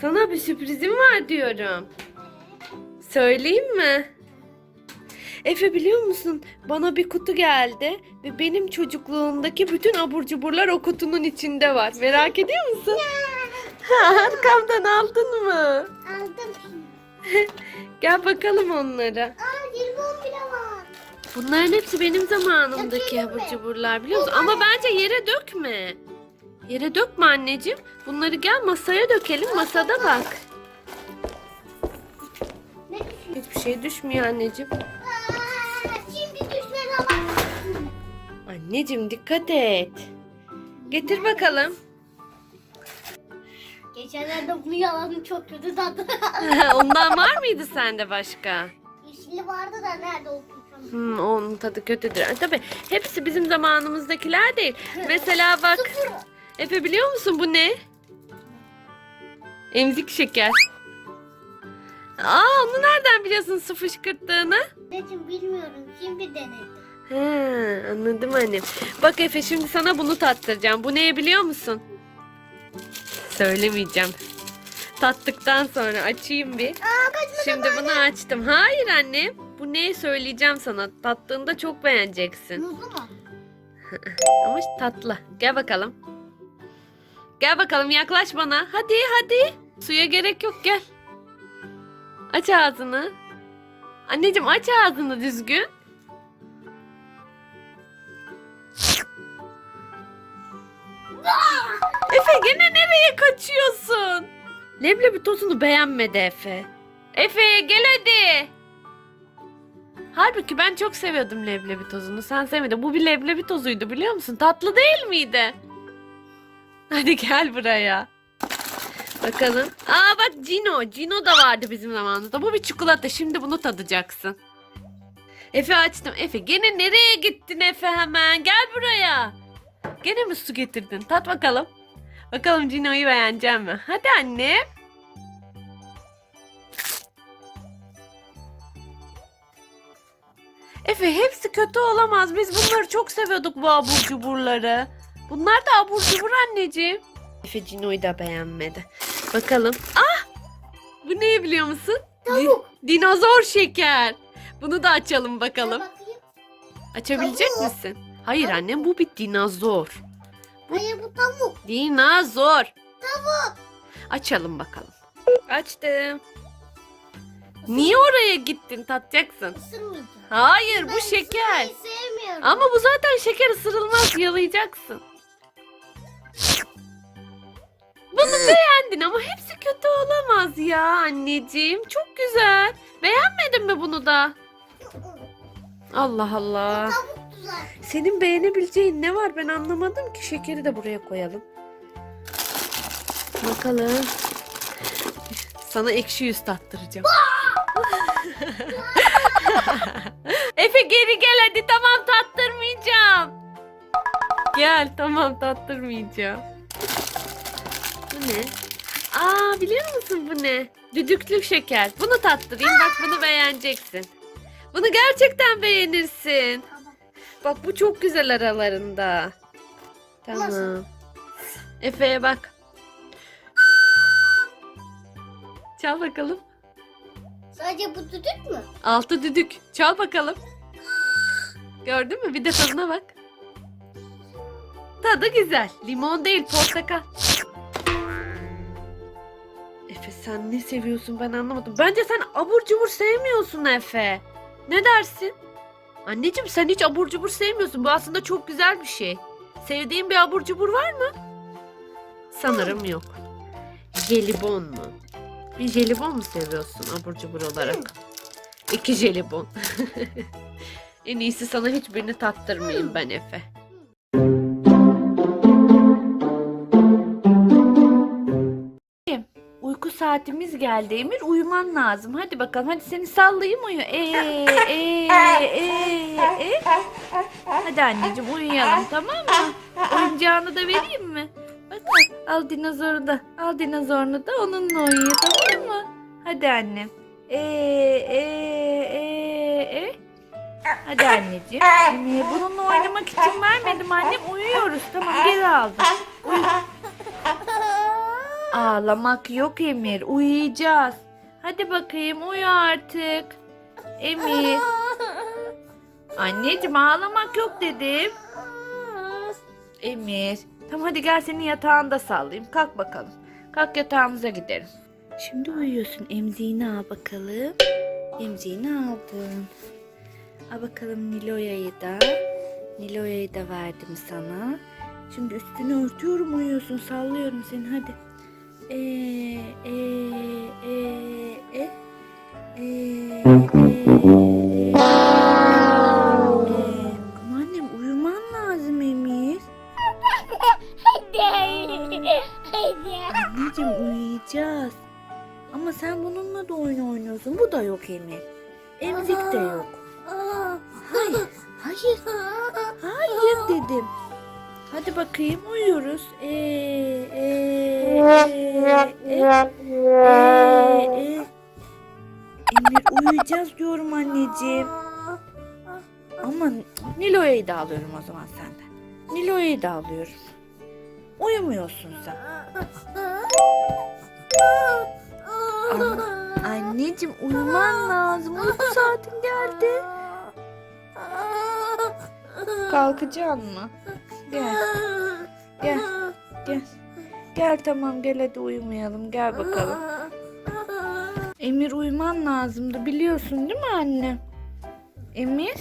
Sana bir sürprizim var diyorum. Söyleyeyim mi? Efe biliyor musun? Bana bir kutu geldi ve benim çocukluğumdaki bütün abur cuburlar o kutunun içinde var. Merak ediyor musun? Arkamdan aldın mı? Aldım. Gel bakalım onlara. Aa jelibon bile var. Bunların hepsi benim zamanımdaki Dökelim abur cuburlar biliyor musun? Ama bence yere dökme. Yere dökme anneciğim. Bunları gel masaya dökelim. Masada bak. Ne düşüyor? Hiçbir şey düşmüyor anneciğim. Aa, şimdi düşmedi ama. Anneciğim dikkat et. Getir bakalım. Geçenlerde bunu yaladım çok kötü tadı. Ondan var mıydı sende başka? Yeşili vardı da nerede oturacağım? Hmm, onun tadı kötüdür. Tabii hepsi bizim zamanımızdakiler değil. Mesela bak Sıfır. Efe biliyor musun bu ne? Emzik şeker. Aa onu nereden biliyorsun su fışkırttığını? Anneciğim bilmiyorum. Şimdi denedim. He, anladım annem. Bak Efe şimdi sana bunu tattıracağım. Bu ne biliyor musun? Söylemeyeceğim. Tattıktan sonra açayım bir. Aa kaçma Şimdi bunu açtım. Hayır annem. Bu ne söyleyeceğim sana. Tattığında çok beğeneceksin. Muzlu mu? Ama tatlı. Gel bakalım. Gel bakalım yaklaş bana. Hadi hadi. Suya gerek yok gel. Aç ağzını. Anneciğim aç ağzını düzgün. Efe gene nereye kaçıyorsun? Leblebi tozunu beğenmedi Efe. Efe gel hadi. Halbuki ben çok seviyordum leblebi tozunu. Sen sevmedin. Bu bir leblebi tozuydu biliyor musun? Tatlı değil miydi? Hadi gel buraya. Bakalım. Aa bak Cino. Cino da vardı bizim zamanımızda. Bu bir çikolata. Şimdi bunu tadacaksın. Efe açtım. Efe gene nereye gittin Efe hemen? Gel buraya. Gene mi su getirdin? Tat bakalım. Bakalım Cino'yu beğenecek mi? Hadi anne. Efe hepsi kötü olamaz. Biz bunları çok seviyorduk bu abur cuburları. Bunlar da abur cubur anneciğim. Efe Cino'yu da beğenmedi. Bakalım. Ah! Bu ne biliyor musun? Tavuk. Di- dinozor şeker. Bunu da açalım bakalım. Açabilecek Tavuk. misin? Hayır annem bu bir dinozor. Hayır bu tavuk. Dinozor. Tavuk. Açalım bakalım. Açtım. Niye oraya gittin? Tatacaksın. Isırmayacağım. Hayır bu Ben şeker. ısırmayı sevmiyorum. Ama bu zaten şeker ısırılmaz yalayacaksın. Bunu beğendin ama hepsi kötü olamaz ya anneciğim. Çok güzel. Beğenmedin mi bunu da? Allah Allah. Tavuk güzel. Senin beğenebileceğin ne var ben anlamadım ki. Şekeri de buraya koyalım. Bakalım. Sana ekşi yüz tattıracağım. Efe geri gel hadi tamam tattırmayacağım. Gel tamam tattırmayacağım. Bu ne? Aa biliyor musun bu ne? Düdüklü şeker. Bunu tattırayım bak bunu beğeneceksin. Bunu gerçekten beğenirsin. Bak bu çok güzel aralarında. Tamam. Efe'ye bak. Çal bakalım. Sadece bu düdük mü? Altı düdük. Çal bakalım. Gördün mü? Bir de tadına bak. Tadı güzel. Limon değil, portakal. Efe sen ne seviyorsun ben anlamadım. Bence sen abur cubur sevmiyorsun Efe. Ne dersin? Anneciğim sen hiç abur cubur sevmiyorsun. Bu aslında çok güzel bir şey. Sevdiğin bir abur cubur var mı? Sanırım yok. Jelibon mu? Bir jelibon mu seviyorsun abur cubur olarak? İki jelibon. en iyisi sana hiçbirini tattırmayayım ben Efe. Saatimiz geldi Emir. Uyuman lazım. Hadi bakalım. Hadi seni sallayayım uyu. Ee, ee, ee, ee. Hadi anneciğim uyuyalım tamam mı? Oyuncağını da vereyim mi? Bak al dinozoru da. Al dinozorunu da onunla uyuyor tamam mı? Hadi annem. Ee, ee, ee, ee. Hadi anneciğim. Ee, bununla oynamak için vermedim annem. Uyuyoruz tamam geri aldım. Uyu. Ağlamak yok Emir. Uyuyacağız. Hadi bakayım uyu artık. Emir. Anneciğim ağlamak yok dedim. Emir. Tamam hadi gel senin yatağında sallayayım. Kalk bakalım. Kalk yatağımıza gidelim. Şimdi uyuyorsun. Emziğini al bakalım. Emziğini aldın. Al bakalım Nilo'ya'yı da. Nilo'ya'yı da verdim sana. Şimdi üstünü örtüyorum uyuyorsun. Sallıyorum seni hadi. E e e e e e Ama annem uyuman lazım Emir. Anneciğim uyuyacağız. Ama sen bununla da oyun oynuyorsun. Bu da yok Emir. Emzik de yok. Hayır. Hayır. Hayır dedim. Hadi bakayım uyuyoruz. Ee, e, e, e, e, e. Uyuyacağız diyorum anneciğim. Ama Nilo'yu da alıyorum o zaman senden. Nilo'yu da alıyorum. Uyumuyorsun sen. Ama anneciğim uyuman lazım. Uyku saatin geldi. Kalkacaksın mı? Gel. Gel. Gel. Gel tamam gel hadi uyumayalım. Gel bakalım. Emir uyuman lazımdı biliyorsun değil mi anne? Emir?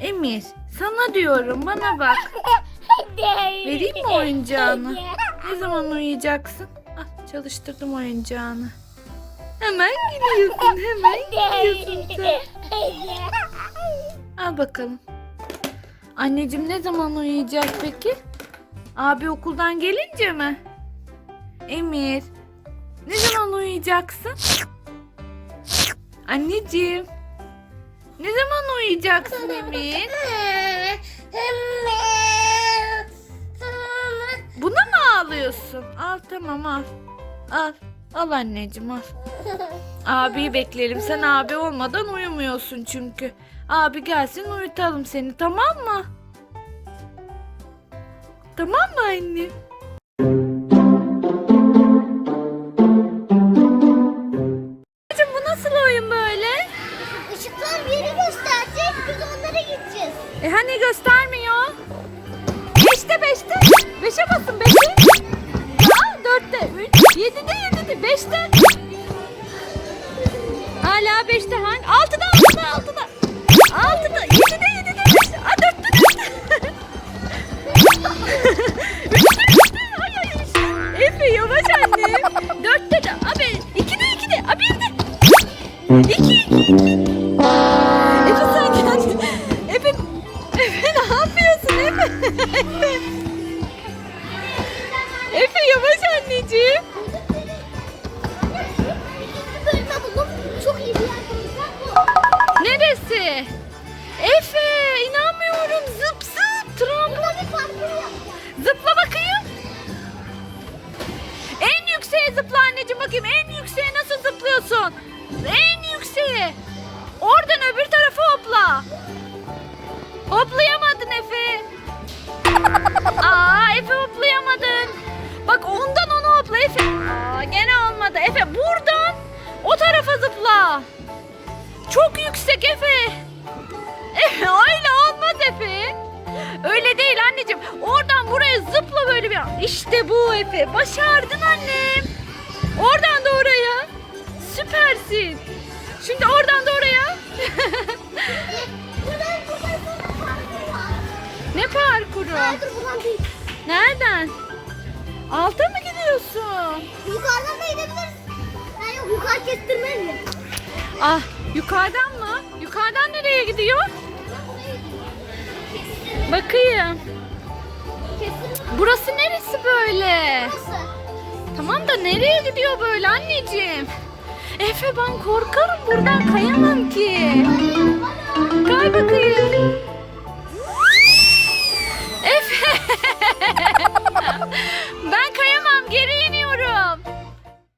Emir sana diyorum bana bak. Vereyim mi oyuncağını? Ne zaman uyuyacaksın? Ah, çalıştırdım oyuncağını. Hemen gidiyorsun, hemen gidiyorsun sen. Al bakalım. Anneciğim ne zaman uyuyacak peki? Abi okuldan gelince mi? Emir, ne zaman uyuyacaksın? Anneciğim, ne zaman uyuyacaksın Emir? Buna mı ağlıyorsun? Al tamam al. Al. Al anneciğim al. Abi bekleyelim. Sen abi olmadan uyumuyorsun çünkü. Abi gelsin uyutalım seni tamam mı? Tamam mı anne? Anneciğim bu nasıl oyun böyle? Işıklar bir yeri gösterecek. Biz onlara gideceğiz. E hani göstermiyor? Beşte beşte. Beşe basın beşe. Dörtte üç. Yedide yedide. Beşte. Hala beşte hangi? Altıda altıda altıda. Altıda. Yedide zıplıyorsun? En yükseğe. Oradan öbür tarafa hopla. Hoplayamadın Efe. Aa Efe hoplayamadın. Bak ondan onu hopla Efe. Aa gene olmadı. Efe buradan o tarafa zıpla. Çok yüksek Efe. Efe öyle olmaz Efe. Öyle değil anneciğim. Oradan buraya zıpla böyle bir. İşte bu Efe. Başardın annem. Oradan da oraya. Süpersin. Şimdi oradan da oraya. Buradan buradan sonra parkur var. ne parkuru? Hayır buradan değil. Nereden? Alta mı gidiyorsun? Yukarıdan da gidebiliriz. Yok yukarı kestirmem ya. Ah yukarıdan mı? Yukarıdan nereye gidiyor? Bakayım. Burası neresi böyle? Nasıl? Tamam da nereye gidiyor böyle anneciğim? Efe ben korkarım buradan kayamam ki. Kay bakayım. Efe.